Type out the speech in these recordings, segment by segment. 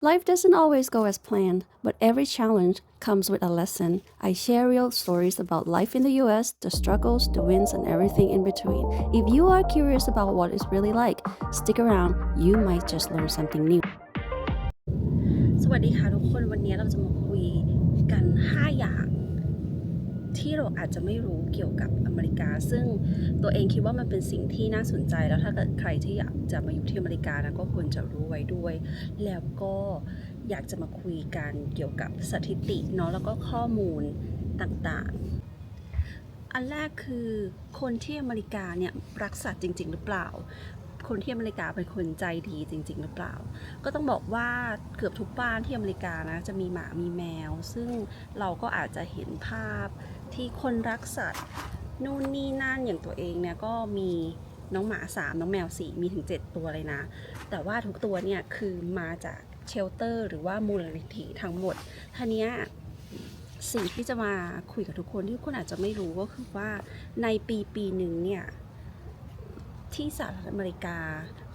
Life doesn't always go as planned, but every challenge comes with a lesson. I share real stories about life in the US, the struggles, the wins, and everything in between. If you are curious about what it's really like, stick around. You might just learn something new. สวัสดีค่ะทุกคนวันนี้เราจะมาคุยกัน 5 อย่าง ที่เราอาจจะไม่รู้เกี่ยวกับอเมริกา ซึ่งตัวเองคิดว่ามันเป็นสิ่งที่น่าสนใจ แล้วถ้าเกิดใครที่อยากจะมาอยู่ที่อเมริกานะก็ควรจะรู้ไว้ด้วย แล้วก็อยากจะมาคุยกันเกี่ยวกับสถิติเนาะแล้วก็ข้อมูลต่างๆ อันแรกคือคนที่อเมริกาเนี่ยรักสัตว์จริง ๆ หรือเปล่าคนที่อเมริกาเป็นคนใจดีจริง ๆ หรือเปล่า ก็ต้องบอกว่าเกือบทุกบ้านที่อเมริกานะจะมีหมามีแมว ซึ่งเราก็อาจจะเห็นภาพ ที่คนรักสัตว์นู่นนี่นั่นอย่างตัวเองเนี่ยก็มีน้องหมา 3 น้องแมว 4 มีถึง 7 ตัวเลยนะ แต่ว่าทุกตัวเนี่ยคือมาจากเชลเตอร์หรือว่ามูลนิธิทั้งหมดท่านี้สิ่งที่จะมาคุยกับทุกคนที่ทุกคนอาจจะไม่รู้ก็คือว่าในปีปีหนึ่งเนี่ยที่สหรัฐอเมริกา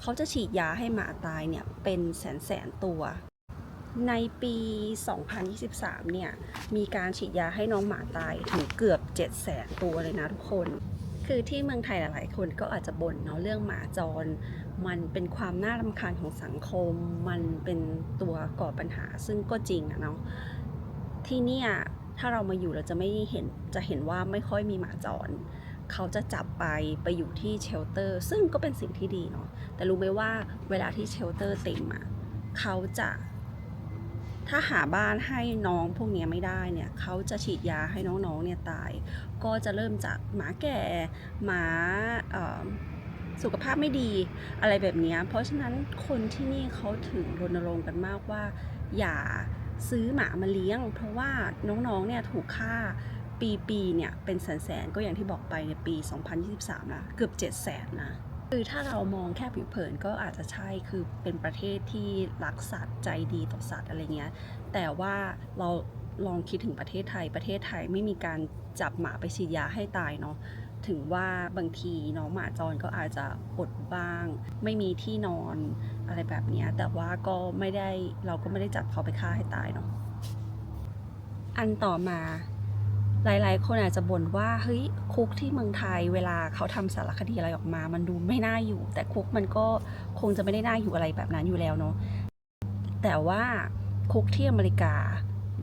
เขาจะฉีดยาให้หมาตายเนี่ยเป็นแสนแสนตัว ในปี 2023 เนี่ย มีการฉีดยาให้น้องหมาตายถึงเกือบ 7 0 0แสนตัวเลยนะทุกคน คือที่เมืองไทยหลาย ๆ คนก็อาจจะบ่นเนาะเรื่องหมาจร มันเป็นความน่ารำคาญของสังคม มันเป็นตัวก่อปัญหาซึ่งก็จริงอะเนาะ ที่เนี่ยถ้าเรามาอยู่เราจะไม่เห็น จะเห็นว่าไม่ค่อยมีหมาจร เขาจะจับไปไปอยู่ที่เชลเตอร์ ซึ่งก็เป็นสิ่งที่ดีเนาะ แต่รู้ไหมว่าเวลาที่เชลเตอร์เต็มอะเขาจะ ถ้าหาบ้านให้น้องพวกนี้ไม่ได้เนี่ยเขาจะฉีดยาให้น้องๆเนี่ยตาย ก็จะเริ่มจากหมาแก่หมาสุขภาพไม่ดีอะไรแบบนี้ เพราะฉะนั้นคนที่นี่เขาถึงรณรงค์กันมากว่า อย่าซื้อหมามาเลี้ยง เพราะว่าน้องๆเนี่ยถูกฆ่าปีปีๆเนี่ยเป็นแสนๆก็อย่างที่บอกไปในปี 2023นะเกือบ7 0 0 0 0นะ คือถ้าเรามองแค่ผิวเผินก็อาจจะใช่คือเป็นประเทศที่รักสัตว์ใจดีต่อสัตว์อะไรเงี้ยแต่ว่าเราลองคิดถึงประเทศไทย ประเทศไทยไม่มีการจับหมาไปฉีดยาให้ตายเนาะถึงว่าบางทีน้องหมาจรก็อาจจะอดบ้าง ไม่มีที่นอนอะไรแบบนี้แต่ว่าก็ไม่ได้เราก็ไม่ได้จับเขาไปฆ่าให้ตายเนาะอันต่อมา หลาย ๆ คนอาจจะบ่นว่าเฮ้ยคุกที่เมืองไทยเวลาเขาทำสารคดีอะไรออกมา มันดูไม่น่าอยู่ แต่คุกมันก็คงจะไม่ได้น่าอยู่อะไรแบบนั้นอยู่แล้วเนาะแต่ว่าคุกที่อเมริกา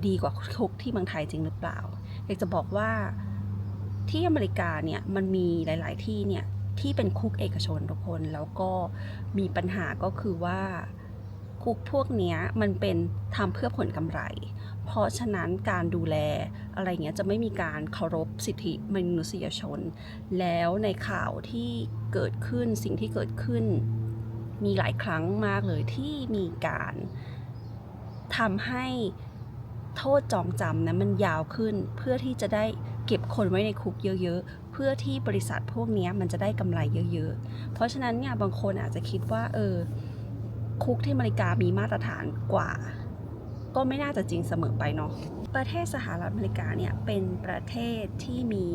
ดีกว่าคุกที่เมืองไทยจริงหรือเปล่าอยากจะบอกว่าที่อเมริกาเนี่ยมันมีหลาย ๆ ที่เนี่ยที่เป็นคุกเอกชนทุกคนแล้วก็มีปัญหาก็คือว่าคุกพวกนี้มันเป็นทำเพื่อผลกำไร เพราะฉะนั้นการดูแลอะไรเงี้ยจะไม่มีการเคารพสิทธิมนุษยชน แล้วในข่าวที่เกิดขึ้นสิ่งที่เกิดขึ้น มีหลายครั้งมากเลยที่มีการทำให้โทษจองจำนะมันยาวขึ้นเพื่อที่จะได้เก็บคนไว้ในคุกเยอะ ๆ เพื่อที่บริษัทพวกนี้มันจะได้กำไรเยอะ ๆ เพราะฉะนั้นเนี่ยบางคนอาจจะคิดว่าเออคุกที่อเมริกามีมาตรฐานกว่า ก็ไม่น่าจะจริงเสมอไปเนาะประเทศสหรัฐอเมริกาเนี่ยเป็นประเทศที่มี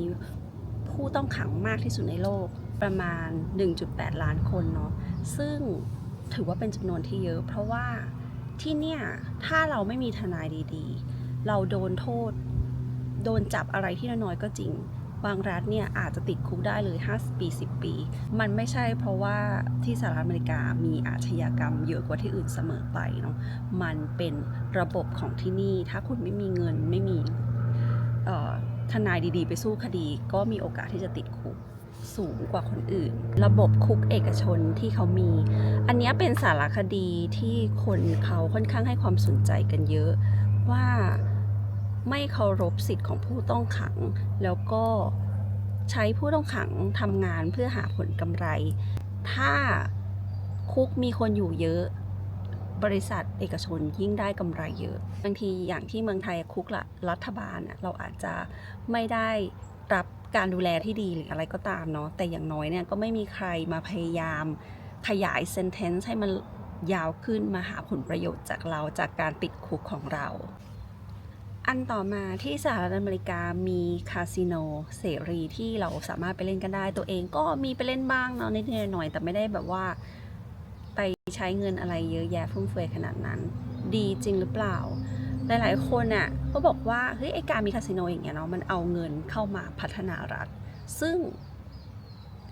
ผู้ต้องขังมากที่สุดในโลกประมาณ 1.8 ล้านคนเนาะซึ่งถือว่าเป็นจำนวนที่เยอะ เพราะว่าที่เนี่ยถ้าเราไม่มีทนายดีๆ เราโดนโทษ โดนจับอะไรที่น้อยๆก็จริง บางรัฐเนี่ยอาจจะติดคุกได้เลย5ปี 10 ปี มันไม่ใช่เพราะว่าที่สหรัฐอเมริกามีอาชญากรรมเยอะกว่าที่อื่นเสมอไปเนาะมันเป็นระบบของที่นี่ ถ้าคุณไม่มีเงินไม่มีทนายดีๆ ไปสู้คดี ก็มีโอกาสที่จะติดคุกสูงกว่าคนอื่น ระบบคุกเอกชนที่เขามี อันนี้เป็นสารคดีที่คนเขาค่อนข้างให้ความสนใจกันเยอะว่า ไม่เคารพสิทธิ์ของผู้ต้องขัง แล้วก็ใช้ผู้ต้องขังทำงานเพื่อหาผลกำไร ถ้าคุกมีคนอยู่เยอะ บริษัทเอกชนยิ่งได้กำไรเยอะบางทีอย่างที่เมืองไทยคุกละรัฐบาลเราอาจจะไม่ได้รับการดูแลที่ดีหรืออะไรก็ตามเนาะแต่อย่างน้อยเนี่ยก็ไม่มีใครมาพยายามขยาย sentence ให้มันยาวขึ้นมาหาผลประโยชน์จากเราจากการติดคุกของเรา อันต่อมาที่สหรัฐอเมริกามีคาสิโนเสรีที่เราสามารถไปเล่นกันได้ ตัวเองก็มีไปเล่นบ้างเนาะนิดหน่อยแต่ไม่ได้แบบว่า ไปใช้เงินอะไรเยอะแยะฟุ่มเฟือยขนาดนั้น ดีจริงหรือเปล่า หลาย ๆ คนอะก็บอกว่าเฮ้ยไอการมีคาสิโนอย่างเงี้ยเนาะมันเอาเงินเข้ามาพัฒนารัฐ ซึ่ง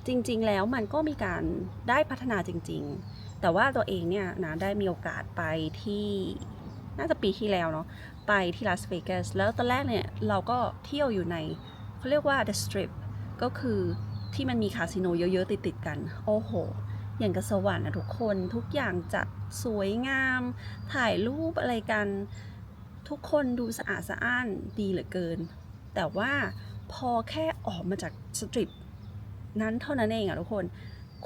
จริง ๆ แล้วมันก็มีการได้พัฒนาจริง ๆ แต่ว่าตัวเองเนี่ยนะได้มีโอกาสไปที่ น่าจะปีที่แล้วเนาะไปที่ลาสเวกัสแล้วตอนแรกเนี่ยเราก็เที่ยวอยู่ในเขาเรียกว่า The Strip ก็คือที่มันมีคาสิโนเยอะๆ ติดๆกัน โอ้โห อย่างกับสวรรค์นะทุกคนทุกอย่างจัดสวยงาม ถ่ายรูปอะไรกัน ทุกคนดูสะอาดสะอ้านดีเหลือเกิน แต่ว่าพอแค่ออกมาจากสตรีทนั้นเท่านั้นเองอะทุกคน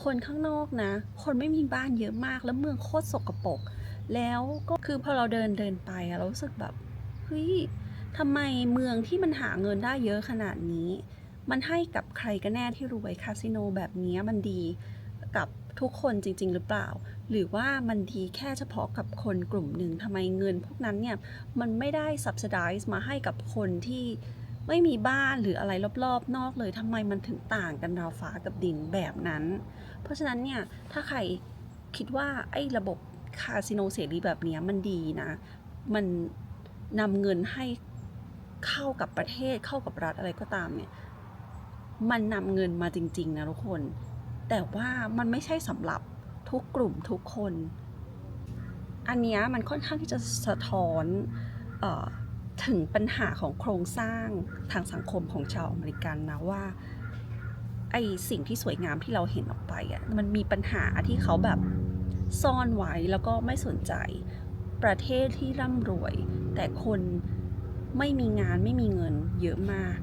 คนข้างนอกนะ คนไม่มีบ้านเยอะมากแล้วเมืองโคตรสกปรก แล้วก็คือพอเราเดินเดินไปอะเรารู้สึกแบบเฮ้ยทำไมเมืองที่มันหาเงินได้เยอะขนาดนี้ มันให้กับใครกันแน่ที่รวยคาสิโนแบบนี้มันดีกับทุกคนจริง ๆ หรือเปล่า หรือว่ามันดีแค่เฉพาะกับคนกลุ่มหนึ่งทำไมเงินพวกนั้นเนี่ย มันไม่ได้ subsidize มาให้กับคนที่ไม่มีบ้านหรืออะไรรอบๆ นอกเลยทำไมมันถึงต่างกันราวฟ้ากับดินแบบนั้น เพราะฉะนั้นเนี่ย ถ้าใครคิดว่าไอ้ระบบ คาสิโนเสรีแบบนี้มันดีนะ มันนำเงินให้เข้ากับประเทศเข้ากับรัฐอะไรก็ตามเนี่ย มันนำเงินมาจริง ๆ นะทุกคน แต่ว่ามันไม่ใช่สำหรับทุกกลุ่มทุกคน อันนี้มันค่อนข้างที่จะสะท้อนออถึงปัญหาของโครงสร้างทางสังคมของชาวอเมริกันนะว่าไอสิ่งที่สวยงามที่เราเห็นออกไปอะมันมีปัญหาที่เขาแบบ ซ่อนไว้แล้วก็ไม่สนใจ ประเทศที่ร่ำรวย แต่คนไม่มีงานไม่มีเงินเยอะมาก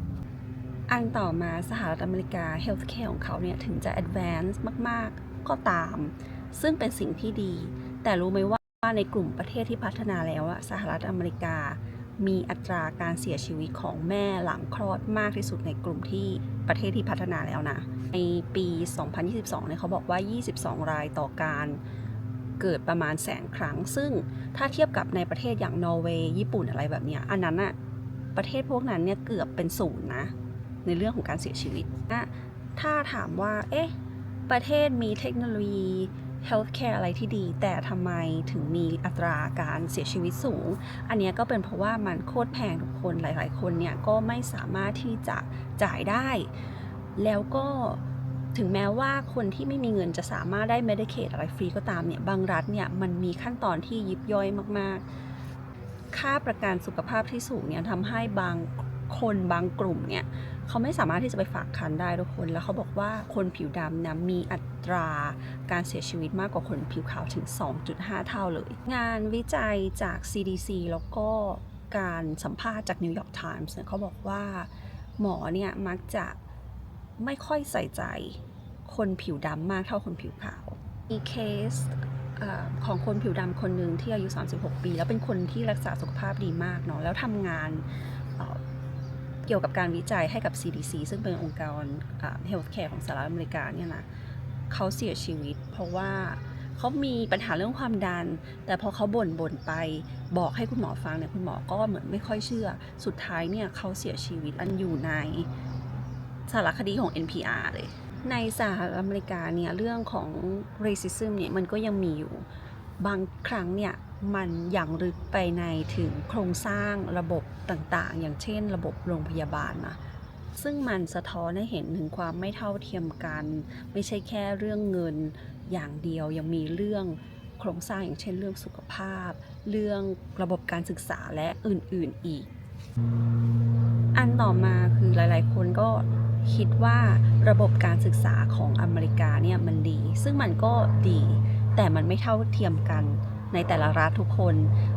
อันต่อมาสหรัฐอเมริกา healthcare ของเขาเนี่ยถึงจะ advance มาก ๆ ก็ตาม ซึ่งเป็นสิ่งที่ดี แต่รู้ไหมว่าในกลุ่มประเทศที่พัฒนาแล้วอะสหรัฐอเมริกา มีอัตราการเสียชีวิตของแม่หลังคลอดมากที่สุดในกลุ่มที่ประเทศที่พัฒนาแล้วนะ ในปี 2022เนี่ยเขาบอกว่า 22 รายต่อการ เกิดประมาณแสนครั้ง ซึ่งถ้าเทียบกับในประเทศอย่างนอร์เวย์ญี่ปุ่นอะไรแบบเนี้ยอันนั้นอะประเทศพวกนั้นเนี่ยเกือบเป็นศูนย์นะ ในเรื่องของการเสียชีวิตนะถ้าถามว่า เอ๊ะ ประเทศมีเทคโนโลยี healthcare อะไรที่ดี แต่ทำไมถึงมีอัตราการเสียชีวิตสูง อันนี้ก็เป็นเพราะว่ามันโคตรแพงทุกคนหลาย ๆ คนเนี่ยก็ไม่สามารถที่จะจ่ายได้ แล้วก็ ถึงแม้ว่าคนที่ไม่มีเงินจะสามารถได้ Medicaid อะไรฟรีก็ตามเนี่ย บางรัฐเนี่ยมันมีขั้นตอนที่ยิบย่อยมาก ๆ ค่าประกันสุขภาพที่สูงเนี่ยทำให้บางคนบางกลุ่มเนี่ยเขาไม่สามารถที่จะไปฝากคันได้ทุกคน แล้วเขาบอกว่าคนผิวดำนะมีอัตราการเสียชีวิตมากกว่าคนผิวขาวถึง 2.5 เท่าเลย งานวิจัยจาก CDC แล้วก็การสัมภาษณ์จาก New York Times เนี่ยเขาบอกว่าหมอเนี่ยมักจะ ไม่ค่อยใส่ใจคนผิวดำมากเท่าคนผิวขาว มีเคสของคนผิวดำคนหนึ่งที่อายุ 36 ปี แล้วเป็นคนที่รักษาสุขภาพดีมากเนาะแล้วทำงานเเกี่ยวกับการวิจัยให้กับ CDC ซึ่งเป็นองค์กรอ่า healthcare ของสหรัฐอเมริกาเนี่ยนะเขาเสียชีวิต เพราะว่าเขามีปัญหาเรื่องความดัน แต่พอเขาบ่นบ่นไป บอกให้คุณหมอฟังเนี่ยคุณหมอก็เหมือนไม่ค่อยเชื่อ สุดท้ายเนี่ยเขาเสียชีวิตอันอยู่ใน สารคดีของ NPR เลย ในสหรัฐอเมริกาเนี่ยเรื่องของ racism เนี่ยมันก็ยังมีอยู่ บางครั้งเนี่ยมันอย่างลึกไปในถึงโครงสร้างระบบต่างๆ อย่างเช่นระบบโรงพยาบาลนะซึ่งมันสะท้อนให้เห็นถึงความไม่เท่าเทียมกัน ไม่ใช่แค่เรื่องเงินอย่างเดียวยังมีเรื่องโครงสร้างอย่างเช่นเรื่องสุขภาพ เรื่องระบบการศึกษาและอื่นๆอีก อันต่อมาคือหลาย ๆ คนก็คิดว่าระบบการศึกษาของอเมริกาเนี่ยมันดี ซึ่งมันก็ดีแต่มันไม่เท่าเทียมกันในแต่ละรัฐทุกคน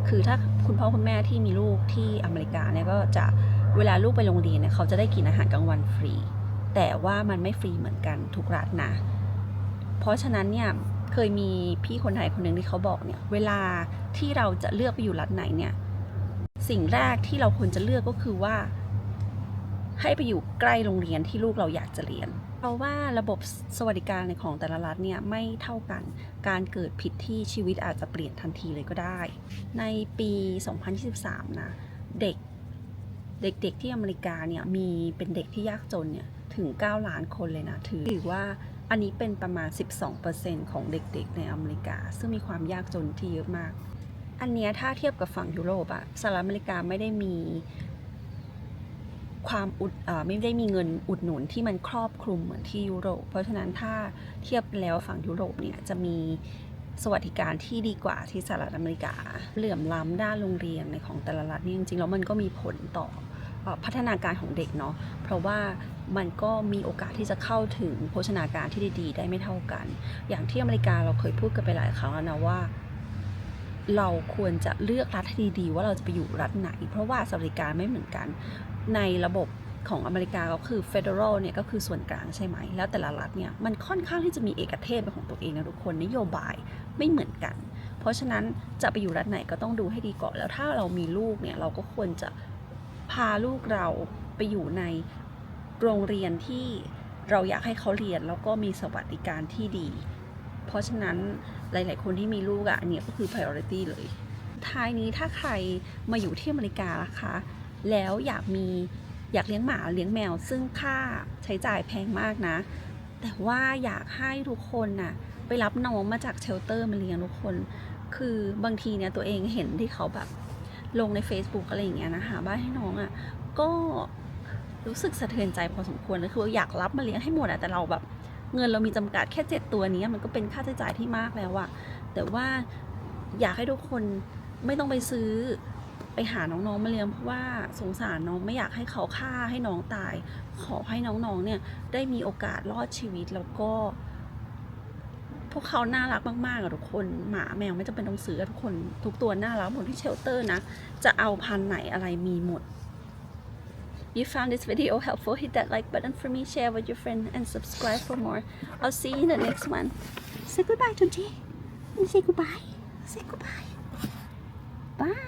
คือถ้าคุณพ่อคุณแม่ที่มีลูกที่อเมริกาเนี่ยก็จะเวลาลูกไปโรงเรียนเนี่ยเขาจะได้กินอาหารกลางวันฟรี แต่ว่ามันไม่ฟรีเหมือนกันทุกรัฐนะ เพราะฉะนั้นเนี่ยเคยมีพี่คนไทยคนหนึ่งที่เขาบอกเนี่ยเวลาที่เราจะเลือกไปอยู่รัฐไหนเนี่ย สิ่งแรกที่เราควรจะเลือกก็คือว่า ให้ไปอยู่ใกล้โรงเรียนที่ลูกเราอยากจะเรียน เพราะว่าระบบสวัสดิการในของแต่ละรัฐเนี่ยไม่เท่ากัน การเกิดผิดที่ชีวิตอาจจะเปลี่ยนทันทีเลยก็ได้ ในปี 2023 นะเด็กเด็กๆที่อเมริกาเนี่ยมีเป็นเด็กที่ยากจนเนี่ยถึง 9 ล้านคนเลยนะถือว่าอันนี้เป็นประมาณ 12%ของเด็กๆ ในอเมริกา ซึ่งมีความยากจนที่เยอะมาก อันเนี้ยถ้าเทียบกับฝั่งยุโรปอะสหรัฐอเมริกาไม่ได้มีความอุดอไม่ได้มีเงินอุดหนุนที่มันครอบคลุมเหมือนที่ยุโรป เพราะฉะนั้นถ้าเทียบแล้วฝั่งยุโรปเนี่ยจะมีสวัสดิการที่ดีกว่าที่สหรัฐอเมริกา เหลื่อมล้ำด้านโรงเรียนในของแต่ละรัฐนี่จริงๆแล้วมันก็มีผลต่ออพัฒนาการของเด็กเนาะ เพราะว่ามันก็มีโอกาสที่จะเข้าถึงโภชนาการที่ดีๆ ได้ไม่เท่ากัน อย่างที่อเมริกาเราเคยพูดกันไปหลายครั้งแล้วนะว่า เราควรจะเลือกรัฐดีๆ ว่าเราจะไปอยู่รัฐไหน เพราะว่าสวัสดิการไม่เหมือนกัน ในระบบของอเมริกาก็คือ federal เนี่ยก็คือส่วนกลางใช่ไหม แล้วแต่ละรัฐเนี่ยมันค่อนข้างที่จะมีเอกเทศเป็นของตัวเองนะทุกคนนโยบายไม่เหมือนกัน เพราะฉะนั้นจะไปอยู่รัฐไหนก็ต้องดูให้ดีก่อน แล้วถ้าเรามีลูกเนี่ยเราก็ควรจะพาลูกเราไปอยู่ในโรงเรียนที่เราอยากให้เขาเรียนแล้วก็มีสวัสดิการที่ดี เพราะฉะนั้นหลาย ๆ คนที่มีลูกอะ่ะอันนี้ก็คือ priority เลย ท้ายนี้ถ้าใครมาอยู่ที่อเมริกานะคะ แล้วอยากมีอยากเลี้ยงหมาเลี้ยงแมว ซึ่งค่าใช้จ่ายแพงมากนะ แต่ว่าอยากให้ทุกคนน่ะไปรับน้องมาจากเชลเตอร์มาเลี้ยงทุกคน คือบางทีเนี่ยตัวเองเห็นที่เขาแบบลงใน Facebook อะไรอย่างเงี้ยนะคะบ้านให้น้องอะ่ะก็รู้สึกสะเทือนใจพอสมควรเลยคืออยากรับมาเลี้ยงให้หมดอะแต่เราแบบ เงินเรามีจำกัดแค่เจ็ดตัวนี้มันก็เป็นค่าใช้จ่ายที่มากแล้วอะแต่ว่าอยากให้ทุกคนไม่ต้องไปซื้อไปหาน้องๆมาเลี้ยงเพราะว่าสงสารน้องไม่อยากให้เขาฆ่าให้น้องตาย ขอให้น้องๆเนี่ยได้มีโอกาสรอดชีวิตแล้วก็ พวกเขาน่ารักมากๆอะทุกคนหมาแมวไม่จำเป็นต้องซื้อทุกคน ทุกตัวน่ารักหมดที่เชลเตอร์นะ จะเอาพันไหนอะไรมีหมด you found this video helpful, hit that like button for me, share with your friend, and subscribe for more. I'll see you in the next one. Say goodbye, Tunji. Say goodbye. Say goodbye. Bye.